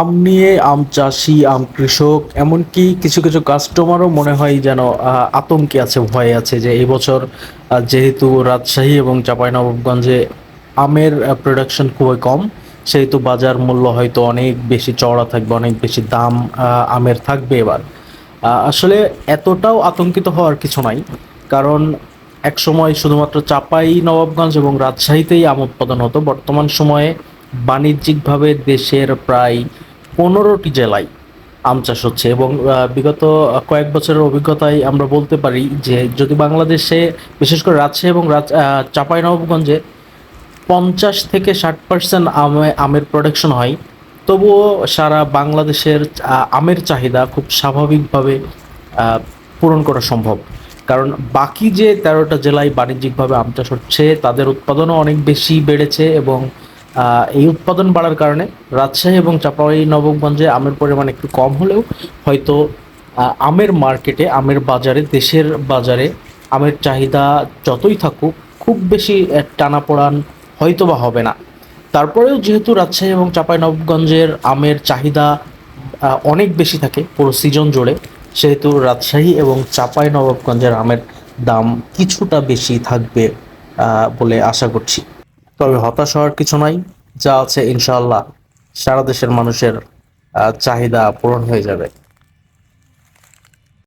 আম নিয়ে, আম চাষি, আম কৃষক, এমনকি কিছু কিছু কাস্টমারও মনে হয় যেন আতঙ্কে আছে, ভয়ে আছে যে এই বছর যেহেতু রাজশাহী এবং চাঁপাইনবাবগঞ্জে আমের প্রোডাকশন খুবই কম, সেহেতু বাজার মূল্য হয়তো অনেক বেশি চওড়া থাকবে, অনেক বেশি দাম আমের থাকবে এবার। আসলে এতটাও আতঙ্কিত হওয়ার কিছু নাই, কারণ এক সময় শুধুমাত্র চাপাই নবাবগঞ্জ এবং রাজশাহীতেই আম উৎপাদন হতো, বর্তমান সময়ে বাণিজ্যিকভাবে দেশের প্রায় পনেরোটি জেলায় আম চাষ হচ্ছে এবং বিগত কয়েক বছরের অভিজ্ঞতায় আমরা বলতে পারি যে যদি বাংলাদেশে, বিশেষ করে রাজশাহী এবং রাজ চাপাই পঞ্চাশ থেকে ষাট পার্সেন্ট আমে, আমের প্রোডাকশন হয়, তবুও সারা বাংলাদেশের আমের চাহিদা খুব স্বাভাবিকভাবে পূরণ করা সম্ভব। কারণ বাকি যে তেরোটা জেলায় বাণিজ্যিকভাবে আম চাষ হচ্ছে, তাদের উৎপাদনও অনেক বেশি বেড়েছে এবং এই উৎপাদন বাড়ার কারণে রাজশাহী এবং চাপাই নবাবগঞ্জে আমের পরিমাণ একটু কম হলেও হয়তো আমের মার্কেটে, আমের বাজারে, দেশের বাজারে আমের চাহিদা যতই থাকুক, খুব বেশি টানাপোড়ান হয়তো বা হবে না। তারপরেও যেহেতু রাজশাহী এবং চাঁপাইনবাবগঞ্জের আমের চাহিদা অনেক বেশি থাকে, পুরো সিজন জুড়ে, সেহেতু রাজশাহী এবং চাঁপাইনবাবগঞ্জের আমের দাম কিছুটা বেশি থাকবে বলে আশা করছি। তবে হতাশ হওয়ার কিছু নাই, যা আছে ইনশাআল্লাহ সারা দেশের মানুষের চাহিদা পূরণ হয়ে যাবে।